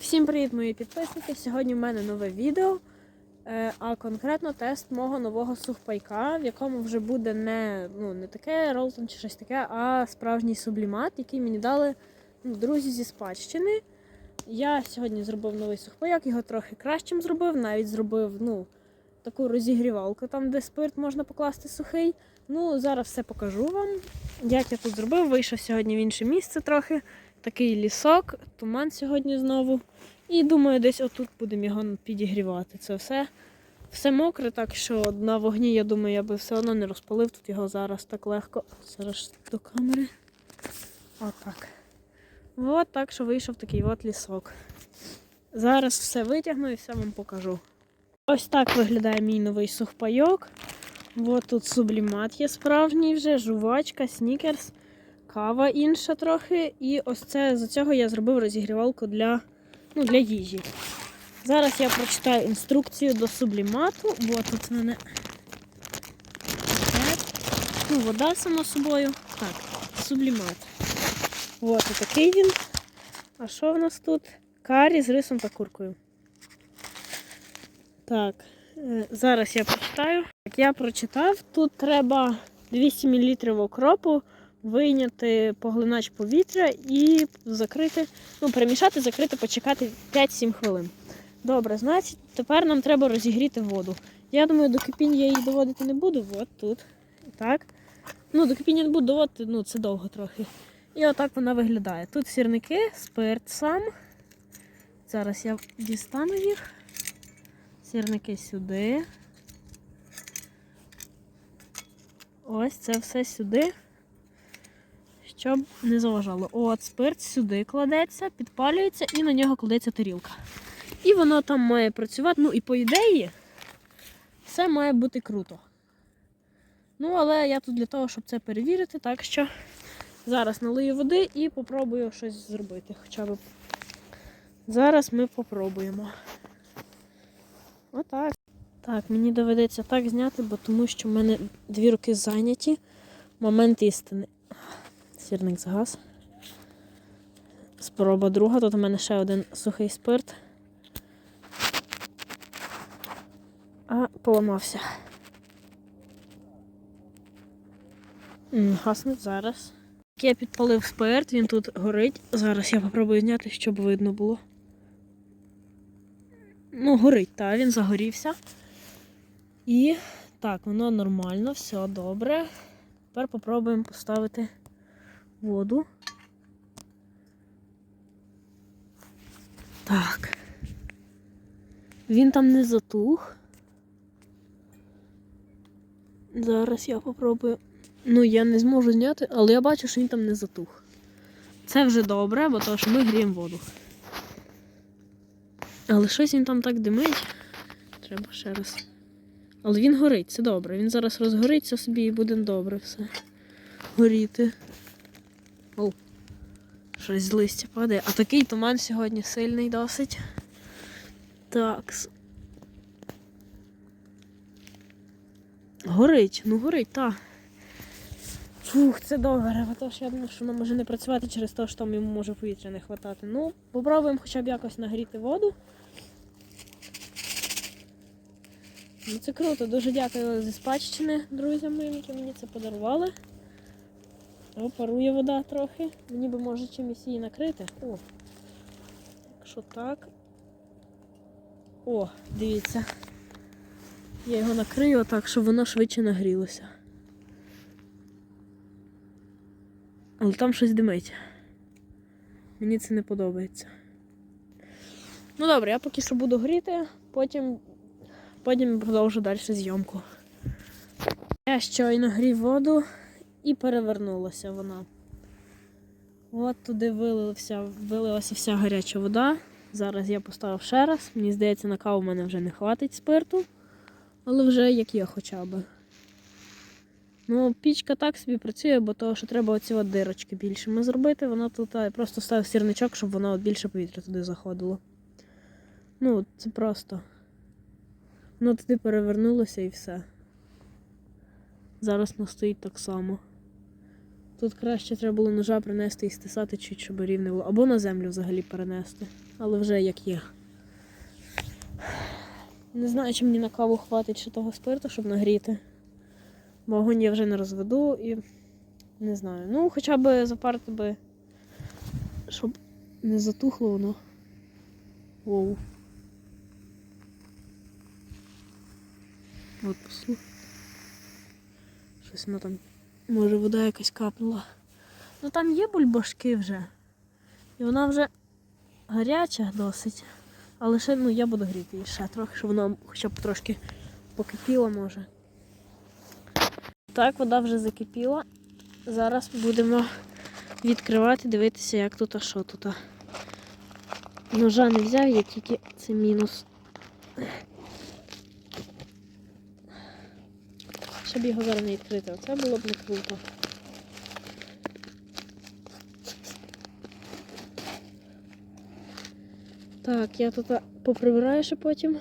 Всім привіт, мої підписники! Сьогодні в мене нове відео, е, а конкретно тест мого нового сухпайка, в якому вже буде не, ну, не таке Ролтон чи щось таке, а справжній сублімат, який мені дали ну, друзі зі спадщини. Я сьогодні зробив новий сухпайок, його трохи кращим зробив, навіть зробив ну, таку розігрівалку, там, де спирт можна покласти сухий. Ну, зараз все покажу вам, як я тут зробив. Вийшов сьогодні в інше місце трохи. Такий лісок, туман сьогодні знову. І думаю, десь отут будемо його підігрівати. Це все все мокре, так що на вогні, я думаю, я би все одно не розпалив тут його зараз так легко. Зараз до камери. Отак. От так, що вийшов такий от лісок. Зараз все витягну і все вам покажу. Ось так виглядає мій новий сухпайок. От тут сублімат є справжній вже, жувачка, снікерс кава інша трохи. І ось це з цього я зробив розігрівалку для, ну, для їжі. Зараз я прочитаю інструкцію до сублімату, бо тут в мене ну, вода само собою. Так, сублімат. От такий він. А що в нас тут? Карі з рисом та куркою. Так, е, зараз я прочитаю. Як я прочитав, тут треба 200 мл окропу вийняти поглинач повітря і закрити, ну, перемішати, закрити, почекати 5-7 хвилин. Добре, значить, тепер нам треба розігріти воду. Я думаю, до кипіння я її доводити не буду. От тут. Так. Ну, до кипіння не буду доводити, ну це довго трохи. І отак вона виглядає. Тут сірники, спирт сам. Зараз я дістану їх. Сірники сюди. Ось це все сюди щоб не заважало. От, спирт сюди кладеться, підпалюється і на нього кладеться тарілка. І воно там має працювати. Ну і по ідеї, все має бути круто. Ну, але я тут для того, щоб це перевірити, так що зараз налию води і попробую щось зробити. Хоча б зараз ми попробуємо. Отак. Так, мені доведеться так зняти, бо тому що в мене дві руки зайняті. Момент істини. Сірник згас. Спроба друга. Тут у мене ще один сухий спирт. А поламався. Гаснуть зараз. Я підпалив спирт, він тут горить. Зараз я попробую зняти, щоб видно було. Ну, горить, так, він загорівся. І так, воно нормально, все добре. Тепер попробуємо поставити воду. Так. Він там не затух. Зараз я попробую. Ну, я не зможу зняти, але я бачу, що він там не затух. Це вже добре, бо то, що ми гріємо воду. Але щось він там так димить. Треба ще раз. Але він горить, це добре. Він зараз розгориться собі і буде добре все. Горіти. О, щось з листя падає. А такий туман сьогодні сильний досить. Так. Горить, ну горить, так. Фух, це добре, бо то, що я думаю, що воно може не працювати через те, що там йому може повітря не вистачати. Ну, попробуємо хоча б якось нагріти воду. Ну, Це круто, дуже дякую зі спадщини друзям моїм, які мені це подарували. О, парує вода трохи. Мені би може чимось її накрити. О. Якщо так. О, дивіться. Я його накрию так, щоб воно швидше нагрілося. Але там щось димить. Мені це не подобається. Ну добре, я поки що буду гріти, потім потім продовжу далі зйомку. Я щойно грів воду і перевернулася вона. От туди вилилася, вилилася вся гаряча вода. Зараз я поставив ще раз. Мені здається, на каву в мене вже не хватить спирту, але вже як є хоча б. Ну, пічка так собі працює, бо того, що треба оці от дирочки більшими зробити. Вона тут я просто ставив сірничок, щоб воно от більше повітря туди заходило. Ну, це просто. Воно туди перевернулося і все. Зараз настоїть так само. Тут краще треба було ножа принести і стисати чуть, щоб рівне було. Або на землю взагалі перенести. Але вже як є. Не знаю, чи мені на каву хватить ще того спирту, щоб нагріти. Бо огонь я вже не розведу і не знаю. Ну, хоча б запарити би, щоб не затухло воно. Воу. От послухай. Щось воно там. Може вода якась капнула. Ну там є бульбашки вже. І вона вже гаряча досить. Але ще ну, я буду гріти її ще трохи, щоб вона хоча б трошки покипіла може. Так, вода вже закипіла. Зараз будемо відкривати, дивитися, як тут, а що тут. Ножа не взяв, я тільки це мінус. Щоб його зараз не відкрити. Оце було б не круто. Так, я тут поприбираю ще потім,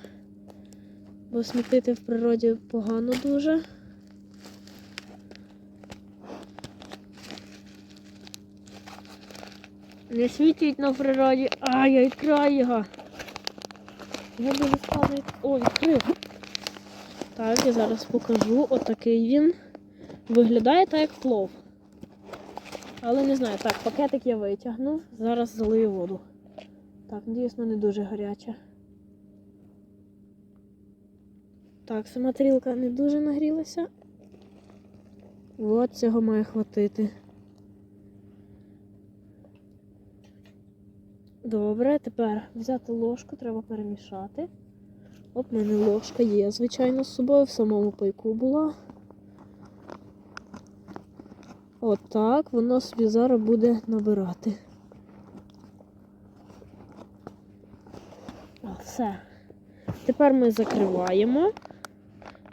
бо смітити в природі погано дуже. Не світить на природі. А, я відкриваю його. Я дуже складно. О, відкрив. Так, я зараз покажу. Отакий він. Виглядає так, як плов. Але не знаю. Так, пакетик я витягнув. Зараз залию воду. Так, надіюсь, вона не дуже гаряча. Так, сама тарілка не дуже нагрілася. От цього має хватити. Добре, тепер взяти ложку, треба перемішати. От в мене ложка є, звичайно, з собою, в самому пайку була. Отак, воно собі зараз буде набирати. Все. Тепер ми закриваємо.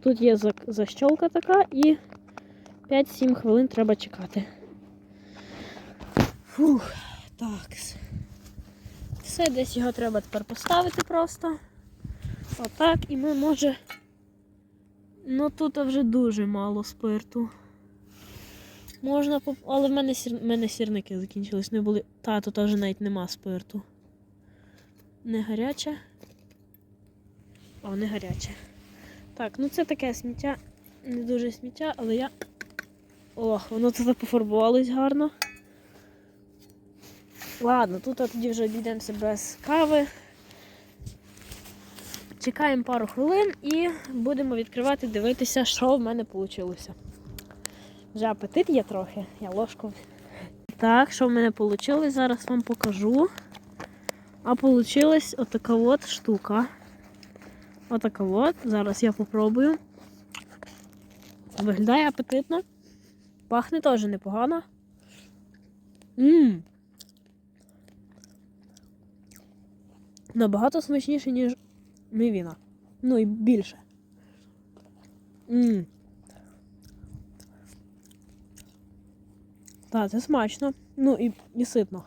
Тут є защолка така і 5-7 хвилин треба чекати. Фух, так. Все, десь його треба тепер поставити просто. Отак, і ми може. Ну тут вже дуже мало спирту. Можна поп... Але в мене, сір... в мене сірники закінчились, не були. Та, тут вже навіть нема спирту. Не гаряче. О, не гаряче. Так, ну це таке сміття. Не дуже сміття, але я. Ох, воно тут пофарбувалось гарно. Ладно, тут тоді вже обійдемося без кави. Чекаємо пару хвилин і будемо відкривати, дивитися, що в мене вийшло. Вже апетит є трохи, я ложку. Так, що в мене вийшло, зараз вам покажу. А вийшла отака от штука. Отака от. Зараз я попробую. Виглядає апетитно. Пахне теж непогано. Ммм. Набагато смачніше, ніж мівіна. Ну і більше. Ммм. Так, це смачно. Ну і, і ситно.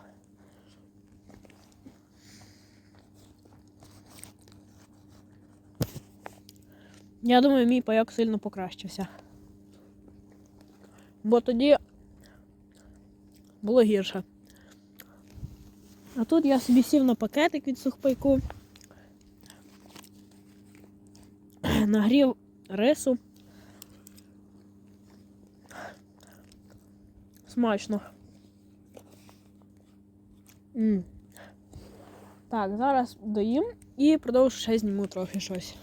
Я думаю, мій пайок сильно покращився. Бо тоді було гірше. А тут я собі сів на пакетик від сухпайку, нагрів рису. Смачно. М. Так, зараз доїм і продовжу ще зніму трохи щось.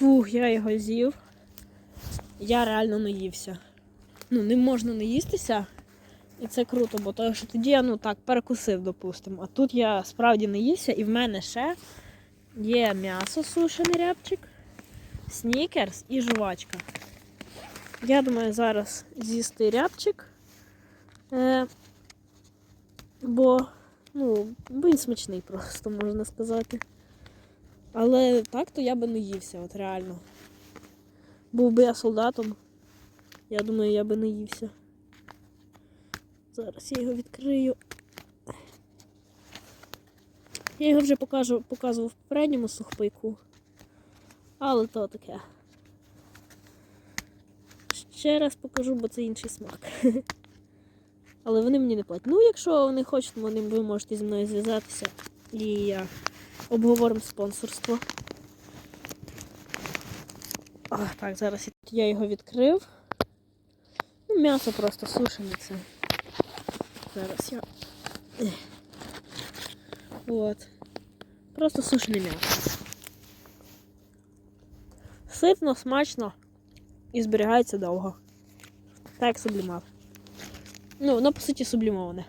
Фух, я його з'їв. Я реально наївся. Ну, не можна наїстися. І це круто, бо то, що тоді я ну так перекусив, допустимо. А тут я справді наївся, і в мене ще є м'ясо сушений рябчик, снікерс і жувачка. Я думаю, зараз з'їсти рябчик. Е, бо, ну, він смачний просто, можна сказати. Але так то я би не ївся, от реально. Був би я солдатом, я думаю, я би не ївся. Зараз я його відкрию. Я його вже покажу, показував в попередньому сухпайку. Але то таке. Ще раз покажу, бо це інший смак. Але вони мені не платять. Ну, якщо вони хочуть, вони, ви можете зі мною зв'язатися і я обговоримо спонсорство. А, так, зараз я його відкрив. Ну, м'ясо просто сушене це. Зараз я. От. Просто сушене м'ясо. Ситно, смачно і зберігається довго. Так як сублімат. Ну, воно по суті сублімоване.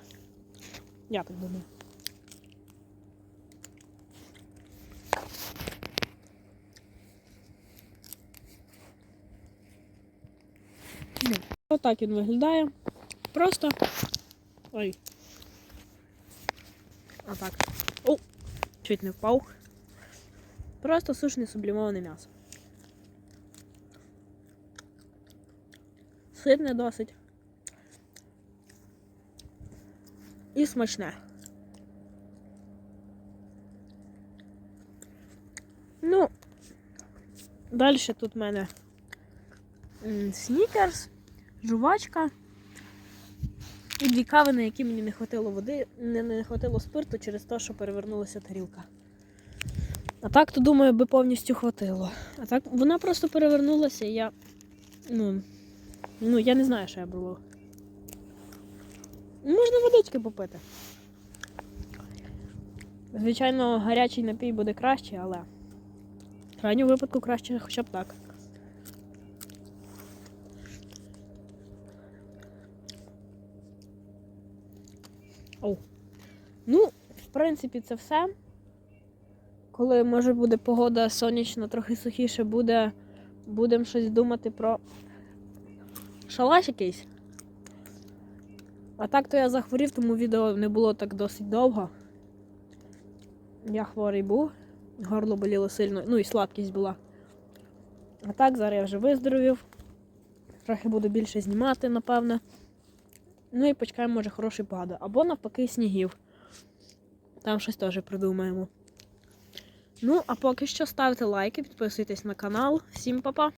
Я так думаю. Ну, Отак він виглядає. Просто. Ой. Отак. О! Чуть не впав. Просто сушене сублімоване м'ясо. Ситне досить. І смачне. Ну, далі тут в мене снікерс, жувачка і дві кави, на які мені не хватило води, не, не хватило спирту через те, що перевернулася тарілка. А так, то думаю, би повністю хватило. А так вона просто перевернулася, і я. Ну, ну, я не знаю, що я було. Можна водички попити. Звичайно, гарячий напій буде краще, але в крайньому випадку краще хоча б так. Оу. Ну, в принципі, це все. Коли може буде погода сонячна, трохи сухіше буде, будемо щось думати про шалаш якийсь. А так то я захворів, тому відео не було так досить довго. Я хворий був, горло боліло сильно, ну і слабкість була. А так, зараз я вже виздоровів. Трохи буду більше знімати, напевне. Ну і почекаємо, може, хороший погода. Або навпаки снігів. Там щось теж придумаємо. Ну, а поки що ставте лайки, підписуйтесь на канал. Всім па-па!